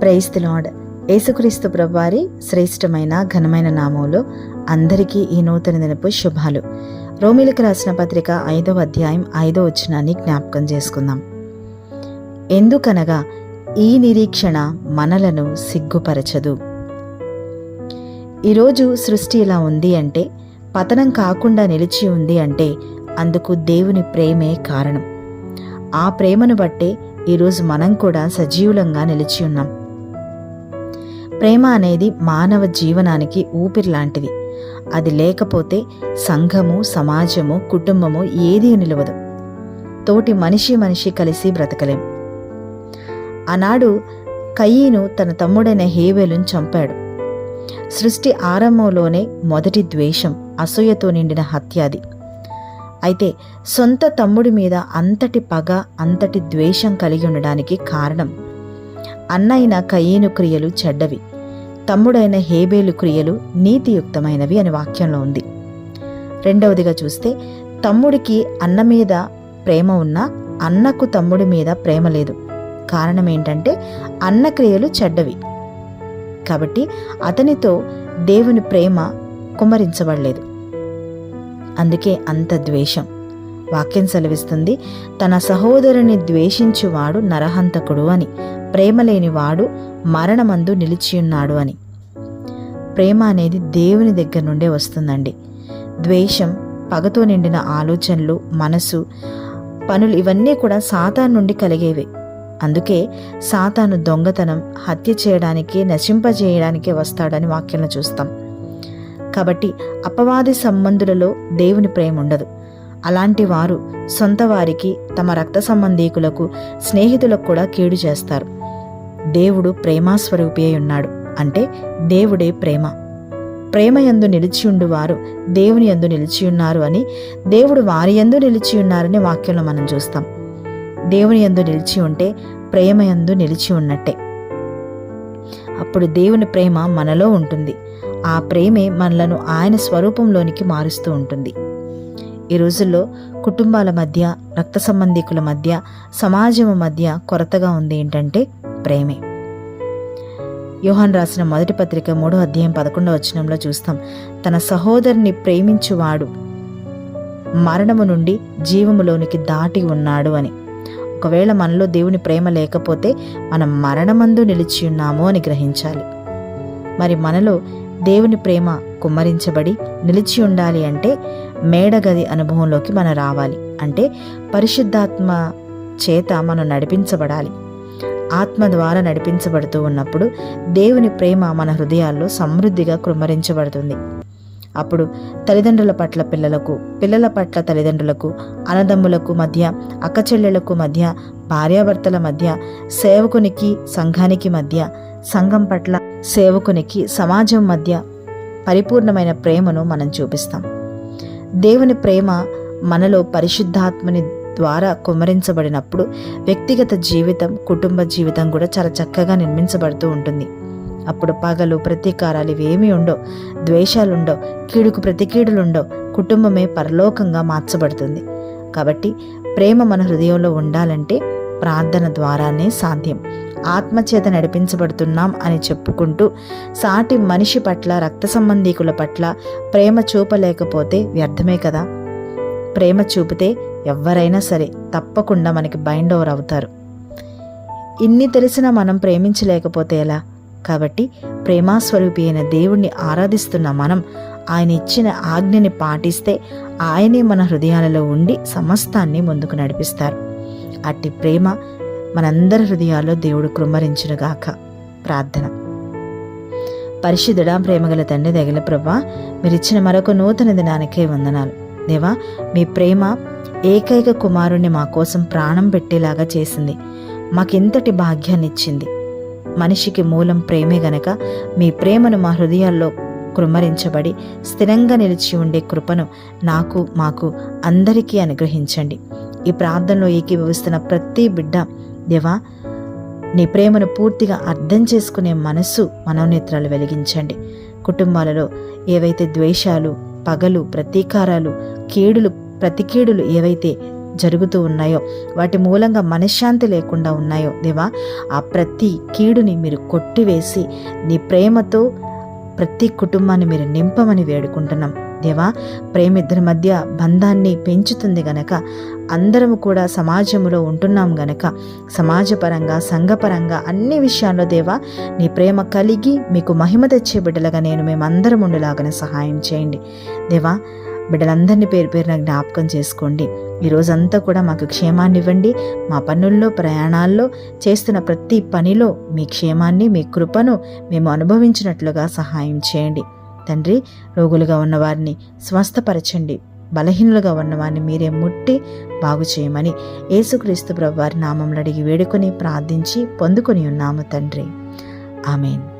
Price the lord యేసుక్రీస్తు ప్రభువారి శ్రేష్టమైన ఘనమైన నామంలో అందరికీ ఈ నూతన దినపు శుభాలు. రోమిలకు రాసిన పత్రిక ఐదవ అధ్యాయం ఐదో వచనాన్ని జ్ఞాపకం చేసుకుందాం. ఎందుకనగా ఈ నిరీక్షణ మనలను సిగ్గుపరచదు. ఈరోజు సృష్టి ఇలా ఉంది అంటే పతనం కాకుండా నిలిచి ఉంది అంటే అందుకు దేవుని ప్రేమే కారణం. ఆ ప్రేమను బట్టే ఈరోజు మనం కూడా సజీవులంగా నిలిచి ఉన్నాం. ప్రేమ అనేది మానవ జీవనానికి ఊపిరి లాంటిది అది లేకపోతే సంఘము సమాజము కుటుంబము ఏదీ నిలవదు. తోటి మనిషి మనిషి కలిసి బ్రతకలేం. ఆనాడు కయ్యను తన తమ్ముడైన హేవేలును చంపాడు. సృష్టి ఆరంభంలోనే మొదటి ద్వేషం అసూయతో నిండిన హత్యాది అయితే సొంత తమ్ముడి మీద అంతటి పగ అంతటి ద్వేషం కలిగి ఉండడానికి కారణం అన్నైన కయ్యేను క్రియలు చెడ్డవి. తమ్ముడైన హేబేలు క్రియలు నీతియుక్తమైనవి అని వాక్యంలో ఉంది. రెండవదిగా చూస్తే తమ్ముడికి అన్న మీద ప్రేమ ఉన్నా అన్నకు తమ్ముడి మీద ప్రేమ లేదు. కారణం ఏంటంటే అన్న క్రియలు చెడ్డవి. కాబట్టి అతనితో దేవుని ప్రేమ కుమ్మరించబడలేదు అందుకే అంత ద్వేషం. వాక్యం సెలవిస్తుంది తన సహోదరుని ద్వేషించువాడు నరహంతకుడు అని ప్రేమలేనివాడు మరణమందు నిలిచియున్నాడు అని. ప్రేమ అనేది దేవుని దగ్గర నుండే వస్తుందండి. ద్వేషం పగతో నిండిన ఆలోచనలు మనసు పనులు ఇవన్నీ కూడా సాతాను నుండి కలిగేవి. అందుకే సాతాను దొంగతనం హత్య చేయడానికి నశింపజేయడానికే వస్తాడని వాక్యంలో చూస్తాం. కాబట్టి అపవాది సంబంధులలో దేవుని ప్రేమ ఉండదు అలాంటి వారు సొంత వారికి తమ రక్త సంబంధీకులకు స్నేహితులకు కూడా కీడు చేస్తారు. దేవుడు ప్రేమాస్వరూపి అయి ఉన్నాడు. అంటే దేవుడే ప్రేమ. ప్రేమ యందు నిలిచియుండు వారు దేవుని యందు నిలిచియున్నారు అని దేవుడు వారి యందు నిలిచియున్నారని వాక్యంలో మనం చూస్తాం. దేవుని యందు నిలిచి ఉంటే ప్రేమ యందు నిలిచి ఉన్నట్టే. అప్పుడు దేవుని ప్రేమ మనలో ఉంటుంది. ఆ ప్రేమే మనలను ఆయన స్వరూపంలోనికి మారుస్తూ ఉంటుంది. ఈ రోజుల్లో కుటుంబాల మధ్య రక్త సంబంధికుల మధ్య సమాజం మధ్య కొరతగా ఉంది ఏంటంటే ప్రేమే. యోహాన్ రాసిన మొదటి పత్రిక మూడో అధ్యాయం పదకొండవ వచనంలో చూస్తాం తన సహోదరుని ప్రేమించువాడు మరణము నుండి జీవములోనికి దాటి ఉన్నాడు అని. ఒకవేళ మనలో దేవుని ప్రేమ లేకపోతే మనం మరణమందు నిలిచి ఉన్నాము అని గ్రహించాలి. మరి మనలో దేవుని ప్రేమ కుమ్మరించబడి నిలిచి ఉండాలి అంటే మేడగది అనుభవంలోకి మనం రావాలి. అంటే పరిశుద్ధాత్మ చేత మనం నడిపించబడాలి. ఆత్మ ద్వారా నడిపించబడుతూ ఉన్నప్పుడు దేవుని ప్రేమ మన హృదయాల్లో సమృద్ధిగా కుమ్మరించబడుతుంది. అప్పుడు తల్లిదండ్రుల పట్ల పిల్లలకు పిల్లల పట్ల తల్లిదండ్రులకు అన్నదమ్ములకు మధ్య అక్కచెల్లెలకు మధ్య భార్యాభర్తల మధ్య సేవకునికి సంఘానికి మధ్య సంఘం పట్ల సేవకునికి సమాజం మధ్య పరిపూర్ణమైన ప్రేమను మనం చూపిస్తాం. దేవుని ప్రేమ మనలో పరిశుద్ధాత్మని ద్వారా కుమ్మరించబడినప్పుడు వ్యక్తిగత జీవితం కుటుంబ జీవితం కూడా చాలా చక్కగా నిర్మించబడుతూ ఉంటుంది. అప్పుడు పగలు ప్రతీకారాలు ఇవేమీ ఉండవు ద్వేషాలుండో కీడుకు ప్రతికీడులుండో కుటుంబమే పరలోకంగా మార్చబడుతుంది. కాబట్టి ప్రేమ మన హృదయంలో ఉండాలంటే ప్రార్థన ద్వారానే సాధ్యం. ఆత్మచేత నడిపించబడుతున్నాం అని చెప్పుకుంటూ సాటి మనిషి పట్ల రక్త సంబంధీకుల పట్ల ప్రేమ చూపలేకపోతే వ్యర్థమే కదా. ప్రేమ చూపితే ఎవరైనా సరే తప్పకుండా మనకి బైండ్ ఓవర్ అవుతారు ఇన్ని తెలిసినా మనం ప్రేమించలేకపోతే ఎలా? కాబట్టి ప్రేమాస్వరూపి అయిన దేవుణ్ణి ఆరాధిస్తున్న మనం ఆయన ఇచ్చిన ఆజ్ఞని పాటిస్తే ఆయనే మన హృదయాలలో ఉండి సమస్తాన్ని ముందుకు నడిపిస్తారు. అట్టి ప్రేమ మనందరి హృదయాల్లో దేవుడు కృమ్మరించునుగాక ప్రార్థన. పరిశుద్ధుడా ప్రేమగల తండ్రి దగిల ప్రభా మీరిచ్చిన మరొక నూతన దినానికే వందనాలు. దేవా మీ ప్రేమ ఏకైక కుమారుణ్ణి మా కోసం ప్రాణం పెట్టేలాగా చేసింది. మాకింతటి భాగ్యాన్ని ఇచ్చింది మనిషికి మూలం ప్రేమే గనక మీ ప్రేమను మా హృదయాల్లో కృమ్మరించబడి స్థిరంగా నిలిచి ఉండే కృపను నాకు మాకు అందరికీ అనుగ్రహించండి. ఈ ప్రార్థనలో ఏకీభవిస్తున్న ప్రతి బిడ్డ దేవా నీ ప్రేమను పూర్తిగా అర్థం చేసుకునే మనస్సు మనోనేత్రాలు వెలిగించండి. కుటుంబాలలో ఏవైతే ద్వేషాలు పగలు ప్రతీకారాలు కీడులు ప్రతికీడులు ఏవైతే జరుగుతూ ఉన్నాయో వాటి మూలంగా మనశ్శాంతి లేకుండా ఉన్నాయో దేవా ఆ ప్రతి కీడుని మీరు కొట్టివేసి నీ ప్రేమతో ప్రతి కుటుంబాన్ని మీరు నింపమని వేడుకుంటున్నాం. దేవా ప్రేమ ఇద్దరి మధ్య బంధాన్ని పెంచుతుంది గనక అందరము కూడా సమాజంలో ఉంటున్నాం గనక సమాజపరంగా సంఘపరంగా అన్ని విషయాల్లో దేవా నీ ప్రేమ కలిగి మీకు మహిమ తెచ్చే బిడ్డలుగా నేను మేమందరం ఉండేలాగానే సహాయం చేయండి. దేవా బిడ్డలందరినీ పేరు పేరున జ్ఞాపకం చేసుకోండి. ఈరోజంతా రోజంతా కూడా మాకు క్షేమాన్ని ఇవ్వండి మా పనుల్లో ప్రయాణాల్లో చేస్తున్న ప్రతి పనిలో మీ క్షేమాన్ని మీ కృపను మేము అనుభవించినట్లుగా సహాయం చేయండి. తండ్రి రోగులుగా ఉన్నవారిని స్వస్థపరచండి. బలహీనులుగా ఉన్నవారిని మీరే ముట్టి బాగు చేయమని యేసుక్రీస్తు ప్రభు వారి నామంలో అడిగి వేడుకొని ప్రార్థించి పొందుకొని ఉన్నాము తండ్రి. ఆమెన్.